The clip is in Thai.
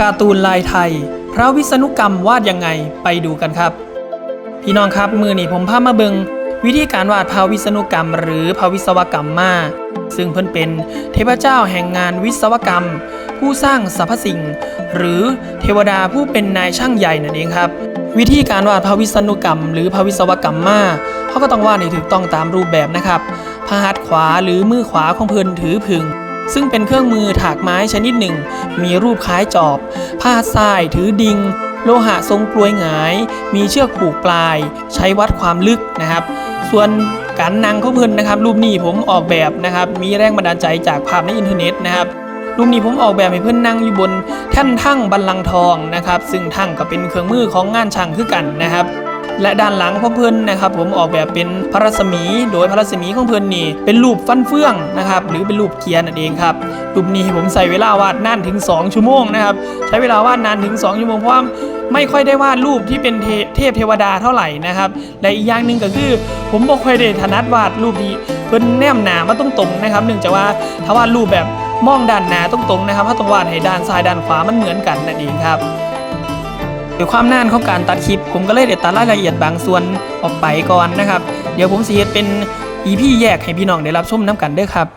การ์ตูนลายไทย พระวิษณุกรรมวาดยังไงไปดูกันครับ พี่น้องครับมือนี่ผมพามาเบิงวิธีการวาดพระวิษณุกรรม หรือพระวิศวกรรมมา ซึ่งเพิ่นเป็นเทพเจ้าแห่งงานวิศวกรรม ผู้สร้างสรรพสิ่ง หรือเทวดาผู้เป็นนายช่างใหญ่นั่นเองครับวิธีการวาดพระวิษณุกรรม หรือพระวิศวกรรมมาเขาก็ต้องวาดให้ถูกต้องตามรูปแบบนะครับพระหัตถ์ขวาหรือมือขวาของเพิ่นถือผึ่ง ซึ่งเป็นเครื่องมือถากไม้ชนิดหนึ่ง มีรูปคล้ายจอบ ผ้าทรายถือดิง โลหะทรงกลวยหงาย มีเชือกผูกปลาย ใช้วัดความลึกนะครับ ส่วนการนั่งของเพิ่นนะครับ รูปนี้ผมออกแบบนะครับ มีแรงบันดาลใจจากภาพในอินเทอร์เน็ตนะครับรูปนี้ผมออกแบบให้เพื่อนนั่งอยู่บนแท่นทั่งบัลลังก์ทองนะครับ ซึ่งทั่งก็เป็นเครื่องมือของงานช่างคือกันนะครับ และด้านหลังของเพื่อนนะครับผมออกแบบเป็นพระรัศมี โดยพระรัศมีของเพื่อนนี่เป็นรูปฟันเฟืองนะครับหรือเป็นรูปเกียร์นั่นเองครับรูปนี้ผมใส่เวลาวาดนานถึง 2 ชั่วโมงนะครับใช้เวลาวาดนานถึง 2 ชั่วโมงเพราะว่าไม่ค่อยได้วาดรูปที่เป็นเทพเทวดาเท่าไหร่นะครับและอีกอย่างหนึ่งก็คือ ผมบ่ค่อยได้ถนัดวาดรูปที่เพิ่นแนมหนามาตรงนะครับเนื่องจากว่าถ้าวาดรูปแบบมองด้านหน้าตรงๆนะครับถ้าต้องวาดให้ด้านซ้ายด้านขวามันเหมือนกันนั่นเองครับ ด้วยความนานของการตัดคลิป ผมก็เลยเดี๋ยวตัดรายละเอียดบางส่วนออกไปก่อนนะครับ เดี๋ยวผมสิเฮ็ดเป็นอีพี่แยกให้พี่น้องได้รับชมน้ำกันเด้อครับ